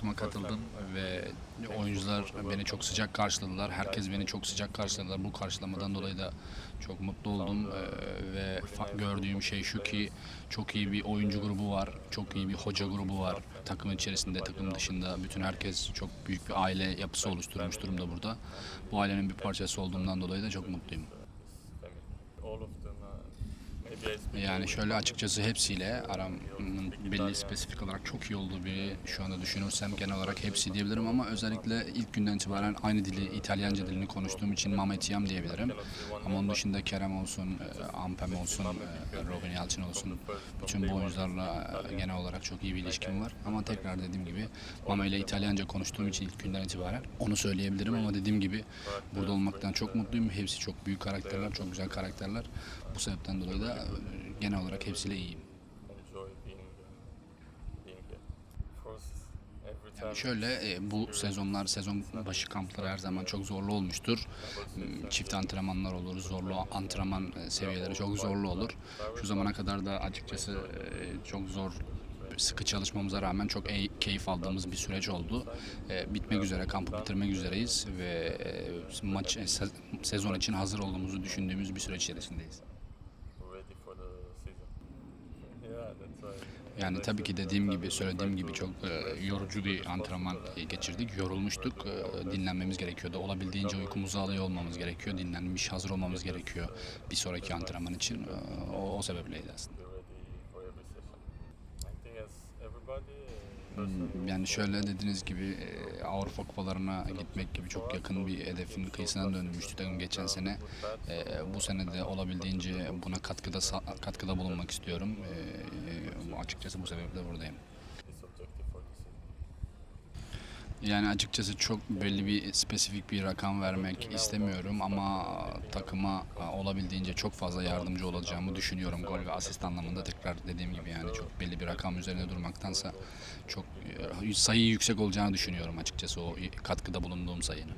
takıma katıldım ve oyuncular beni çok sıcak karşıladılar. Herkes beni çok sıcak karşıladılar. Bu karşılamadan dolayı da çok mutlu oldum Ee, ve gördüğüm şey şu ki çok iyi bir oyuncu grubu var, çok iyi bir hoca grubu var. Takım içerisinde, takım dışında bütün herkes çok büyük bir aile yapısı oluşturmuş durumda burada. Bu ailenin bir parçası olduğumdan dolayı da çok mutluyum. all of them. Yani şöyle açıkçası hepsiyle aramın belli spesifik olarak çok iyi olduğu biri şu anda düşünürsem genel olarak hepsi diyebilirim ama özellikle ilk günden itibaren aynı dili İtalyanca dilini konuştuğum için Mametiyam diyebilirim. Ama onun dışında Kerem olsun, e, Ampem olsun, e, Robin Yalçın olsun bütün bu oyuncularla e, genel olarak çok iyi bir ilişkim var. Ama tekrar dediğim gibi Mame ile İtalyanca konuştuğum için ilk günden itibaren onu söyleyebilirim ama dediğim gibi burada olmaktan çok mutluyum. Hepsi çok büyük karakterler, çok güzel karakterler. Bu sebepten dolayı da genel olarak hepsiyle iyiyim. Yani şöyle e, bu sezonlar, sezon başı kampları her zaman çok zorlu olmuştur. Hmm, Çift antrenmanlar olur, zorlu antrenman e, seviyeleri çok zorlu olur. Şu zamana kadar da açıkçası e, çok zor sıkı çalışmamıza rağmen çok ey- keyif aldığımız bir süreç oldu. E, bitmek üzere, kampı bitirmek üzereyiz ve e, maç se- sezon için hazır olduğumuzu düşündüğümüz bir süreç içerisindeyiz. Yani tabii ki dediğim gibi, söylediğim gibi çok e, yorucu bir antrenman e, geçirdik. Yorulmuştuk. E, dinlenmemiz gerekiyordu. Olabildiğince uykumuzu alıyor olmamız gerekiyor. Dinlenmiş, hazır olmamız gerekiyor bir sonraki antrenman için. E, o, o sebepleydi aslında. Hmm, Yani şöyle dediğiniz gibi e, Avrupa kupalarına gitmek gibi çok yakın bir hedefin kıyısına dönmüştü takım geçen sene. E, bu sene de olabildiğince buna katkıda katkıda bulunmak istiyorum. E, açıkçası bu sebeple buradayım. Yani açıkçası çok belli bir spesifik bir rakam vermek istemiyorum ama takıma e, olabildiğince çok fazla yardımcı olacağımı düşünüyorum. Gol ve asist anlamında tekrar dediğim gibi yani çok belli bir rakam üzerine durmaktansa çok e, sayı yüksek olacağını düşünüyorum açıkçası o katkıda bulunduğum sayının.